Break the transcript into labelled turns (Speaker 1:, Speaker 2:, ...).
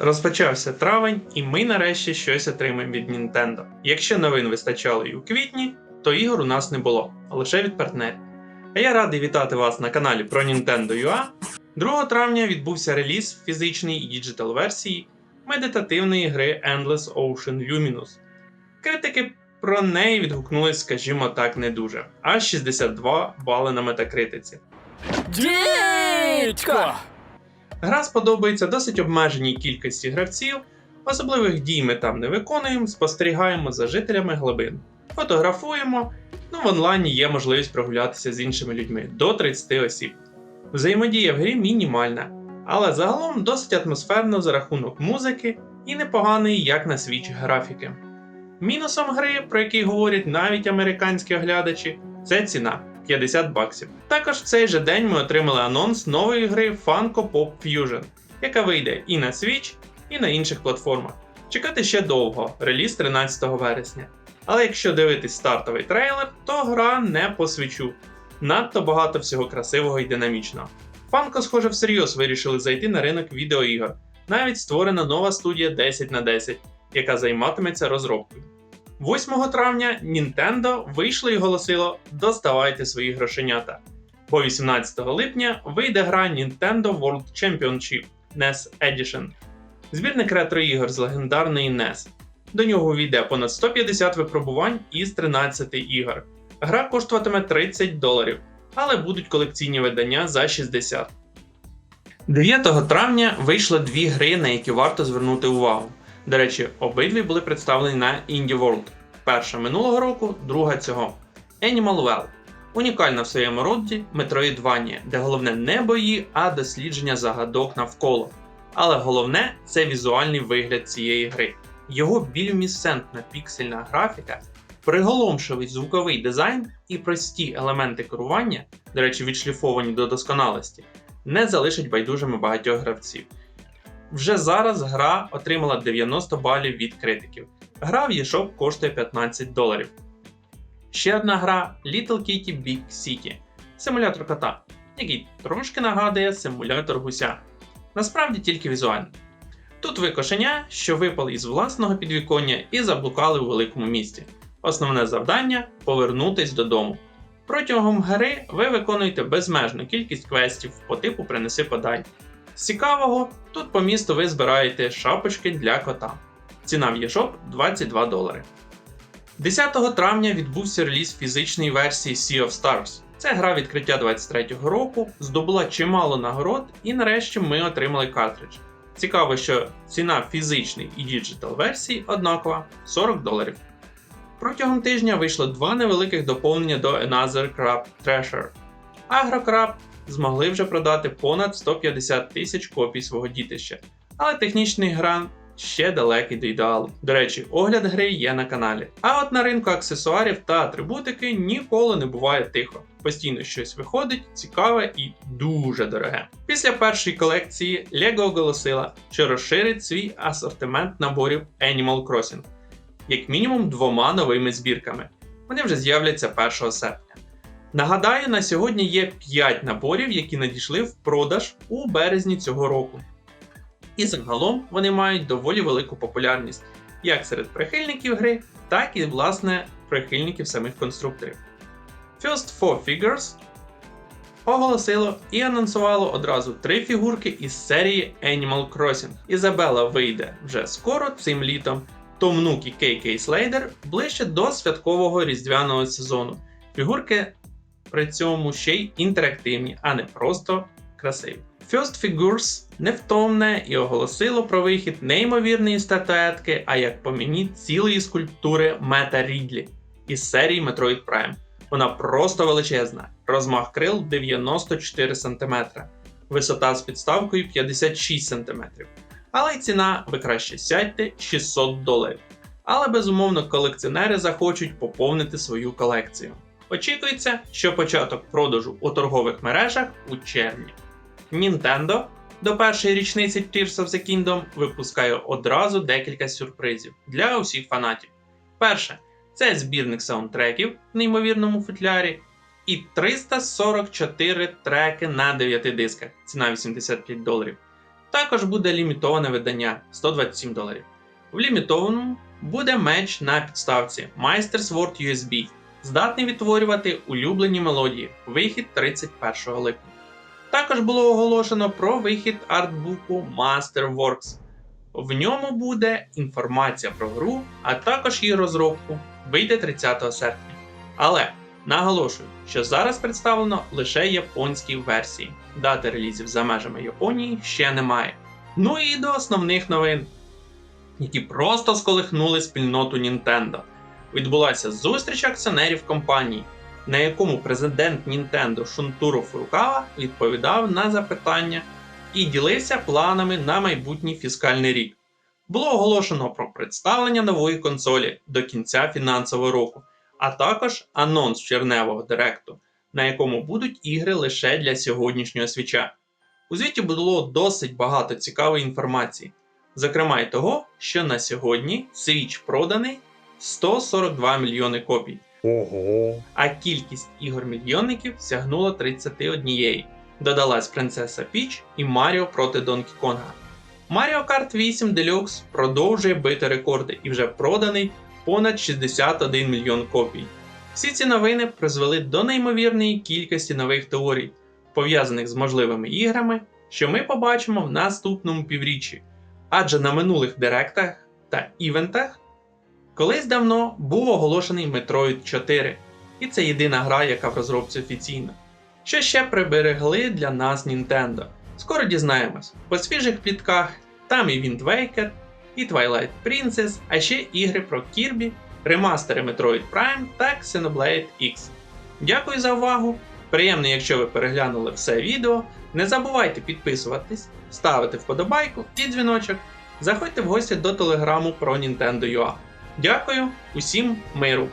Speaker 1: Розпочався травень, і ми нарешті щось отримаємо від Nintendo. Якщо новин вистачало і у квітні, то ігор у нас не було, а лише від партнерів. А я радий вітати вас на каналі про Nintendo UA. 2 травня відбувся реліз фізичної і діджитал версії медитативної гри Endless Ocean Luminous. Критики про неї відгукнулись, скажімо так, не дуже. Аж 62 бали на метакритиці.
Speaker 2: Дідько!
Speaker 1: Гра сподобається досить обмеженій кількості гравців, особливих дій ми там не виконуємо, спостерігаємо за жителями глибин, фотографуємо, ну в онлайні є можливість прогулятися з іншими людьми до 30 осіб. Взаємодія в грі мінімальна, але загалом досить атмосферно за рахунок музики і непоганий як на свіч графіки. Мінусом гри, про який говорять навіть американські оглядачі, це ціна 50 баксів. Також в цей же день ми отримали анонс нової гри Funko Pop Fusion, яка вийде і на Switch, і на інших платформах. Чекати ще довго, реліз 13 вересня. Але якщо дивитись стартовий трейлер, то гра не по свічу. Надто багато всього красивого і динамічного. Funko, схоже, всерйоз вирішили зайти на ринок відеоігор. Навіть створена нова студія 10 на 10, яка займатиметься розробкою. 8 травня Nintendo вийшло і голосило Доставайте свої грошенята. Бо 18 липня вийде гра Nintendo World Championship NES Edition. Збірник ретро-ігор з легендарної NES. До нього війде понад 150 випробувань із 13 ігор. Гра коштуватиме 30 доларів, але будуть колекційні видання за 60. 9 травня вийшло дві гри, на які варто звернути увагу. До речі, обидві були представлені на Indie World. Перша минулого року, друга цього. Animal Well. Унікальна в своєму роді Metroidvania, де головне не бої, а дослідження загадок навколо. Але головне це візуальний вигляд цієї гри. Його більмісцентна піксельна графіка, приголомшивий звуковий дизайн і прості елементи керування, до речі, відшліфовані до досконалості, не залишать байдужими багатьох гравців. Вже зараз гра отримала 90 балів від критиків. Гра в eShop коштує 15 доларів. Ще одна гра Little Kitty Big City симулятор кота, який трошки нагадує симулятор гуся. Насправді тільки візуально. Тут ви кошеня, що випали із власного підвіконня і заблукали у великому місті. Основне завдання повернутись додому. Протягом гри ви виконуєте безмежну кількість квестів по типу Принеси подай. З цікавого, тут по місту ви збираєте шапочки для кота. Ціна в eShop 22 долари. 10 травня відбувся реліз фізичної версії Sea of Stars. Це гра відкриття 23-го року, здобула чимало нагород, і нарешті ми отримали картридж. Цікаво, що ціна фізичної і діджитал версії однакова 40 доларів. Протягом тижня вийшло два невеликих доповнення до Another Crab Treasure. Агрокраб змогли вже продати понад 150 тисяч копій свого дітища, але технічний гран ще далекий до ідеалу. До речі, огляд гри є на каналі. А от на ринку аксесуарів та атрибутики ніколи не буває тихо. Постійно щось виходить, цікаве і дуже дороге. Після першої колекції LEGO оголосила, що розширить свій асортимент наборів Animal Crossing, як мінімум двома новими збірками. Вони вже з'являться 1 серпня. Нагадаю, на сьогодні є 5 наборів, які надійшли в продаж у березні цього року. І загалом вони мають доволі велику популярність як серед прихильників гри, так і власне прихильників самих конструкторів. First Four Figures оголосило і анонсувало одразу три фігурки із серії Animal Crossing. Ізабела вийде вже скоро цим літом, то внуки KK Слейдер ближче до святкового різдвяного сезону. Фігурки при цьому ще й інтерактивні, а не просто красиві. First Figures невтомне і оголосило про вихід неймовірної статуетки, а як по мені цілої скульптури Мета Рідлі із серії Metroid Prime. Вона просто величезна, розмах крил 94 см, висота з підставкою 56 см. Але й ціна, ви краще сядьте 600 доларів. Але безумовно колекціонери захочуть поповнити свою колекцію. Очікується, що початок продажу у торгових мережах у червні. Nintendo до першої річниці Tears of the Kingdom випускає одразу декілька сюрпризів для усіх фанатів. Перше, це збірник саундтреків в неймовірному футлярі, і 344 треки на 9 дисках, ціна 85 доларів. Також буде лімітоване видання 127 доларів. В лімітованому буде меч на підставці Meister Sword USB, здатний відтворювати улюблені мелодії. Вихід 31 липня. Також було оголошено про вихід артбуку Masterworks. В ньому буде інформація про гру, а також її розробку. Вийде 30 серпня. Але наголошую, що зараз представлено лише японські версії. Дати релізів за межами Японії ще немає. Ну і до основних новин, які просто сколихнули спільноту Nintendo. Відбулася зустріч акціонерів компанії, на якому президент Nintendo Шунтуро Фурукава відповідав на запитання і ділився планами на майбутній фіскальний рік. Було оголошено про представлення нової консолі до кінця фінансового року, а також анонс черневого директу, на якому будуть ігри лише для сьогоднішнього свіча. У звіті було досить багато цікавої інформації, зокрема й того, що на сьогодні Switch проданий 142 мільйони копій,
Speaker 2: Ого.
Speaker 1: а кількість ігор-мільйонників сягнула 31. Додалась Принцеса Піч і Маріо проти Донкі Конга. Mario Kart 8 Deluxe продовжує бити рекорди і вже проданий понад 61 мільйон копій. Всі ці новини призвели до неймовірної кількості нових теорій, пов'язаних з можливими іграми, що ми побачимо в наступному півріччі. Адже на минулих директах та івентах колись давно був оголошений Metroid 4, і це єдина гра, яка в розробці офіційна. Що ще приберегли для нас Nintendo? Скоро дізнаємось. По свіжих плітках там і Wind Waker, і Twilight Princess, а ще ігри про Kirby, ремастери Metroid Prime та Xenoblade X. Дякую за увагу! Приємно, якщо ви переглянули все відео. Не забувайте підписуватись, ставити вподобайку і дзвіночок. Заходьте в гості до телеграму про Nintendo UA. Дякую, усім миру!